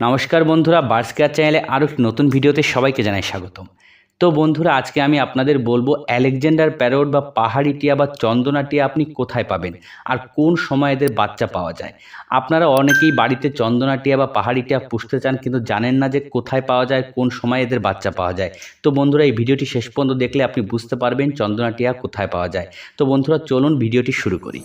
নমস্কার বন্ধুরা birds care চ্যানেলে আরও নতুন ভিডিওতে সবাইকে জানাই স্বাগতম। তো বন্ধুরা, আজকে আমি আপনাদের বলব অ্যালেকজান্ডার প্যারোট বা পাহাড়ি টিয়া বা চন্দনা টিয়া আপনি কোথায় পাবেন আর কোন সময় এদের বাচ্চা পাওয়া যায়। আপনারা অনেকেই বাড়িতে চন্দনা টিয়া বা পাহাড়ি টিয়া পুষতে চান কিন্তু জানেন না যে কোথায় পাওয়া যায়, কোন সময় এদের বাচ্চা পাওয়া যায়। তো বন্ধুরা, এই ভিডিওটি শেষ পর্যন্ত দেখলে আপনি বুঝতে পারবেন চন্দনা টিয়া কোথায় পাওয়া যায়। তো বন্ধুরা, চলুন ভিডিওটি শুরু করি।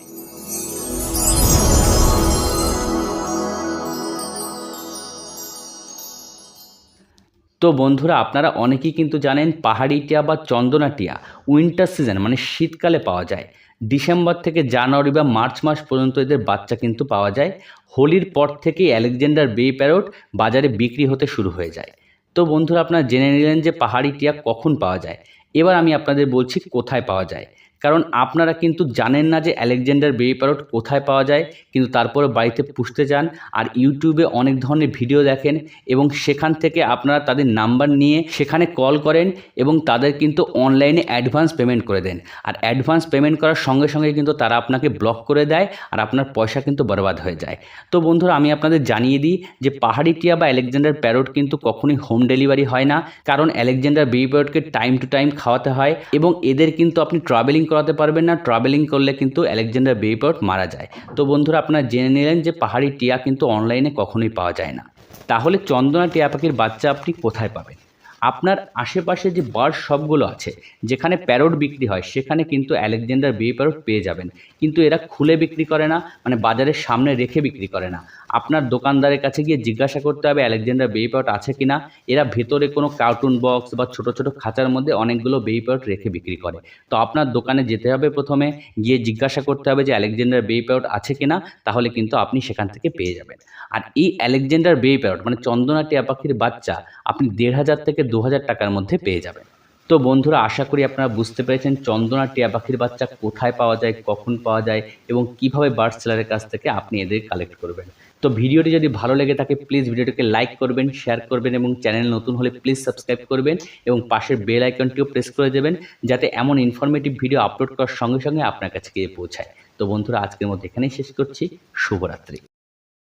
তো বন্ধুরা, আপনারা অনেকেই কিন্তু জানেন পাহাড়ি টিয়া বা চন্দনা টিয়া উইন্টার সিজন মানে শীতকালে পাওয়া যায়। ডিসেম্বর থেকে জানুয়ারি বা মার্চ মাস পর্যন্ত এদের বাচ্চা কিন্তু পাওয়া যায়। হোলির পর থেকেই অ্যালেকজান্ডার বে প্যারোট বাজারে বিক্রি হতে শুরু হয়ে যায়। তো বন্ধুরা, আপনারা জেনে নিলেন যে পাহাড়ি টিয়া কখন পাওয়া যায়। এবার আমি আপনাদের বলছি কোথায় পাওয়া যায়। কারণ আপনারা কিন্তু জানেন না যে অ্যালেকজান্ডার বেবি প্যারট কোথায় পাওয়া যায়, কিন্তু তারপরে বাড়িতে পুষতে চান আর ইউটিউবে অনেক ধরনের ভিডিও দেখেন এবং সেখান থেকে আপনারা তাদের নাম্বার নিয়ে সেখানে কল করেন এবং তাদের কিন্তু অনলাইনে অ্যাডভান্স পেমেন্ট করে দেন। আর অ্যাডভান্স পেমেন্ট করার সঙ্গে সঙ্গে কিন্তু তারা আপনাকে ব্লক করে দেয় আর আপনার পয়সা কিন্তু বরবাদ হয়ে যায়। তো বন্ধুরা, আমি আপনাদের জানিয়ে দিই যে পাহাড়ি টিয়া বা অ্যালেকজান্ডার প্যারট কিন্তু কখনোই হোম ডেলিভারি হয় না, কারণ অ্যালেকজান্ডার বেবি প্যারটকে টাইম টু টাইম খাওয়াতে হয় এবং এদের কিন্তু আপনি ট্রাভেলিং করাতে পারবেন না ট্রাভেলিং করলে কিন্তু অ্যালেকজান্ডার বেবি মারা যায়। তো বন্ধুরা, আপনারা জেনে নিলেন যে পাহাড়ি টিয়া কিন্তু অনলাইনে কখনোই পাওয়া যায় না। তাহলে চন্দনা টিয়া পাখির বাচ্চা আপনি কোথায় পাবেন? আপনার আশেপাশে যে বার্ড শপগুলো আছে, যেখানে প্যারট বিক্রি হয়, সেখানে কিন্তু অ্যালেকজান্ডার বেবি প্যারট পেয়ে যাবেন। কিন্তু এরা খুলে বিক্রি করে না মানে বাজারের সামনে রেখে বিক্রি করে না। আপনার দোকানদারের কাছে গিয়ে জিজ্ঞাসা করতে হবে অ্যালেকজান্ডার বেবি প্যারট আছে কি না এরা ভেতরে কোনো কার্টুন বক্স বা ছোট ছোট খাঁচার মধ্যে অনেকগুলো বেবি প্যারট রেখে বিক্রি করে। তো আপনার দোকানে যেতে হবে প্রথমে, গিয়ে জিজ্ঞাসা করতে হবে যে অ্যালেকজান্ডার বেবি প্যারট আছে কি না তাহলে কিন্তু আপনি সেখান থেকে পেয়ে যাবেন। আর এই অ্যালেকজান্ডার বেবি প্যারট মানে চন্দনা টিয়া পাখির বাচ্চা, আপনি দেড় হাজার থেকে দু হাজার টাকার মধ্যে পেয়ে যাবেন। তো বন্ধুরা, আশা করি আপনারা বুঝতে পেরেছেন চন্দনা টিয়া পাখির বাচ্চা কোথায় পাওয়া যায়, কখন পাওয়া যায় এবং কীভাবে বার্ড সেলারের কাছ থেকে আপনি এদের কালেক্ট করবেন। তো ভিডিওটি যদি ভালো লেগে থাকে প্লিজ ভিডিওটিকে লাইক করবেন শেয়ার করবেন এবং চ্যানেল নতুন হলে প্লিজ সাবস্ক্রাইব করবেন এবং পাশের বেল আইকনটিও প্রেস করে দেবেন যাতে এমন ইনফরমেটিভ ভিডিও আপলোড করার সঙ্গে সঙ্গে আপনার কাছে গিয়ে পৌঁছায়। তো বন্ধুরা, আজকের মধ্যে এখানেই শেষ করছি। শুভরাত্রি।